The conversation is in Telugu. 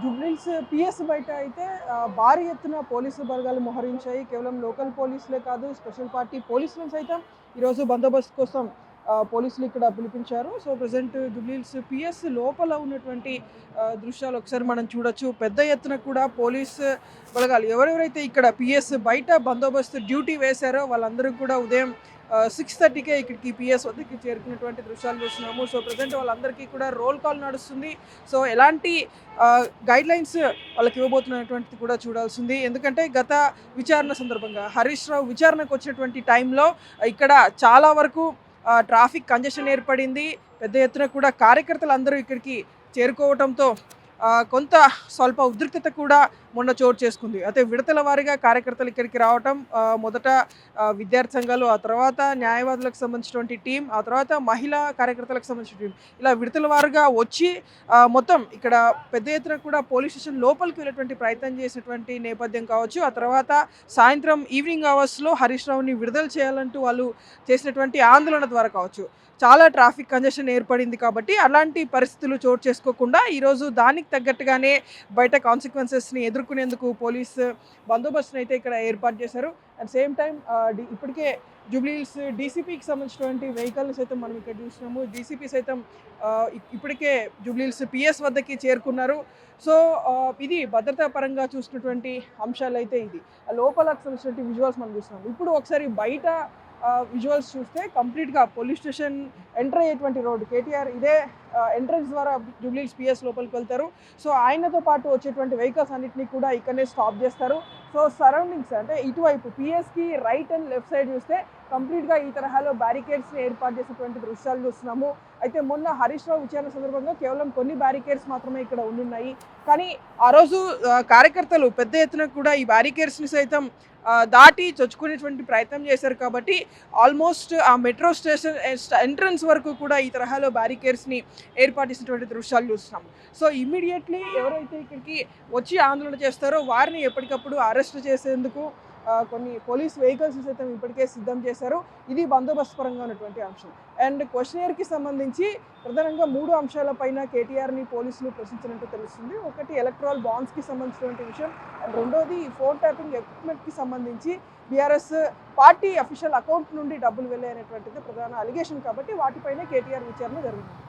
జూబ్లీస్ పిఎస్ బయట అయితే భారీ ఎత్తున పోలీసు బలగాలు మోహరించాయి. కేవలం లోకల్ పోలీసులే కాదు స్పెషల్ పార్టీ పోలీసులను సైతం ఈరోజు బందోబస్తు కోసం పోలీసులు ఇక్కడ పిలిపించారు. సో ప్రజెంట్ జూబ్లీస్ పిఎస్ లోపల ఉన్నటువంటి దృశ్యాలు ఒకసారి మనం చూడొచ్చు. పెద్ద ఎత్తున కూడా పోలీస్ బలగాలు ఎవరెవరైతే ఇక్కడ పిఎస్ బయట బందోబస్తు డ్యూటీ వేశారో వాళ్ళందరూ కూడా ఉదయం సిక్స్ థర్టీకే ఇక్కడికి పిఎస్ వద్దకి చేరుకున్నటువంటి దృశ్యాలు చూస్తున్నాము. సో ప్రజెంట్ వాళ్ళందరికీ కూడా రోల్ కాల్ నడుస్తుంది. సో ఎలాంటి గైడ్ లైన్స్ వాళ్ళకి ఇవ్వబోతున్నటువంటిది కూడా చూడాల్సింది. ఎందుకంటే గత విచారణ సందర్భంగా హరీష్ రావు విచారణకు వచ్చినటువంటి టైంలో ఇక్కడ చాలా వరకు ట్రాఫిక్ కంజెషన్ ఏర్పడింది. పెద్ద ఎత్తున కూడా కార్యకర్తలు అందరూ ఇక్కడికి చేరుకోవడంతో కొంత స్వల్ప ఉద్రిక్తత కూడా మొన్న చోటు చేసుకుంది. అయితే విడతల వారీగా కార్యకర్తలు ఇక్కడికి రావటం మొదట విద్యార్థి సంఘాలు ఆ తర్వాత న్యాయవాదులకు సంబంధించినటువంటి టీం ఆ తర్వాత మహిళా కార్యకర్తలకు సంబంధించిన టీం ఇలా విడతల వారుగా వచ్చి మొత్తం ఇక్కడ పెద్ద ఎత్తున కూడా పోలీస్ స్టేషన్ లోపలికి వెళ్ళేటువంటి ప్రయత్నం చేసినటువంటి నేపథ్యం కావచ్చు. ఆ తర్వాత సాయంత్రం ఈవినింగ్ అవర్స్లో హరీష్ రావుని విడుదల చేయాలంటూ వాళ్ళు చేసినటువంటి ఆందోళన ద్వారా కావచ్చు. చాలా ట్రాఫిక్ కంజెషన్ ఏర్పడింది కాబట్టి అలాంటి పరిస్థితులు చోటు చేసుకోకుండా ఈరోజు దానికి తగ్గట్టుగానే బయట కాన్సిక్వెన్సెస్ని ఎదుర్కొనేందుకు పోలీస్ బందోబస్తుని అయితే ఇక్కడ ఏర్పాటు చేశారు. అట్ సేమ్ టైం ఇప్పటికే జూబ్లీహిల్స్ డీసీపీకి సంబంధించినటువంటి వెహికల్ని సైతం మనం ఇక్కడ చూసినాము డీసీపీ సైతం ఇప్పటికే జూబ్లీహిల్స్ పిఎస్ వద్దకి చేరుకున్నారు. సో ఇది భద్రతా పరంగా చూసినటువంటి అంశాలు అయితే ఇది. ఆ లోపలకు సంబంధించినటువంటి విజువల్స్ మనం చూస్తున్నాం ఇప్పుడు ఒకసారి బయట విజువల్స్ చూస్తే కంప్లీట్గా పోలీస్ స్టేషన్ ఎంటర్ అయ్యేటువంటి రోడ్డు కేటీఆర్ ఇదే ఎంట్రన్స్ ద్వారా జూబ్లీస్ పిఎస్ లోపలికి వెళ్తారు. సో ఆయనతో పాటు వచ్చేటువంటి వెహికల్స్ అన్నింటినీ కూడా ఇక్కడనే స్టాప్ చేస్తారు. సో సరౌండింగ్స్ అంటే ఇటువైపు పిఎస్కి రైట్ అండ్ లెఫ్ట్ సైడ్ చూస్తే కంప్లీట్గా ఈ తరహాలో బ్యారికేడ్స్ని ఏర్పాటు చేసినటువంటి దృశ్యాలు చూస్తున్నాము. అయితే మొన్న హరీష్ రావు విచారణ సందర్భంగా కేవలం కొన్ని బ్యారికేడ్స్ మాత్రమే ఇక్కడ ఉండున్నాయి. కానీ ఆ రోజు కార్యకర్తలు పెద్ద ఎత్తున కూడా ఈ బ్యారికేడ్స్ని సైతం దాటి చొచ్చుకునేటువంటి ప్రయత్నం చేశారు కాబట్టి ఆల్మోస్ట్ ఆ మెట్రో స్టేషన్ ఎంట్రన్స్ వరకు కూడా ఈ తరహాలో బ్యారికేడ్స్ని ఏర్పాటు చేసినటువంటి దృశ్యాలు చూస్తున్నాం. సో ఇమ్మీడియట్లీ ఎవరైతే ఇక్కడికి వచ్చి ఆందోళన చేస్తారో వారిని ఎప్పటికప్పుడు అరెస్ట్ చేసేందుకు కొన్ని పోలీస్ వెహికల్స్ సైతం ఇప్పటికే సిద్ధం చేశారు. ఇది బందోబస్తు పరంగా ఉన్నటువంటి అంశం. అండ్ క్వశ్చనర్కి సంబంధించి ప్రధానంగా మూడు అంశాలపైన కేటీఆర్ని పోలీసులు ప్రశ్నించినట్టు తెలుస్తుంది. ఒకటి ఎలక్ట్రాల్ బాండ్స్కి సంబంధించినటువంటి విషయం. అండ్ రెండోది ఫోన్ ట్యాపింగ్ ఎక్విప్మెంట్కి సంబంధించి బీఆర్ఎస్ పార్టీ అఫీషియల్ అకౌంట్ నుండి డబ్బులు వెళ్ళాయనేటువంటిది ప్రధాన అలిగేషన్ కాబట్టి వాటిపైన కేటీఆర్ విచారణ జరుగుతుంది.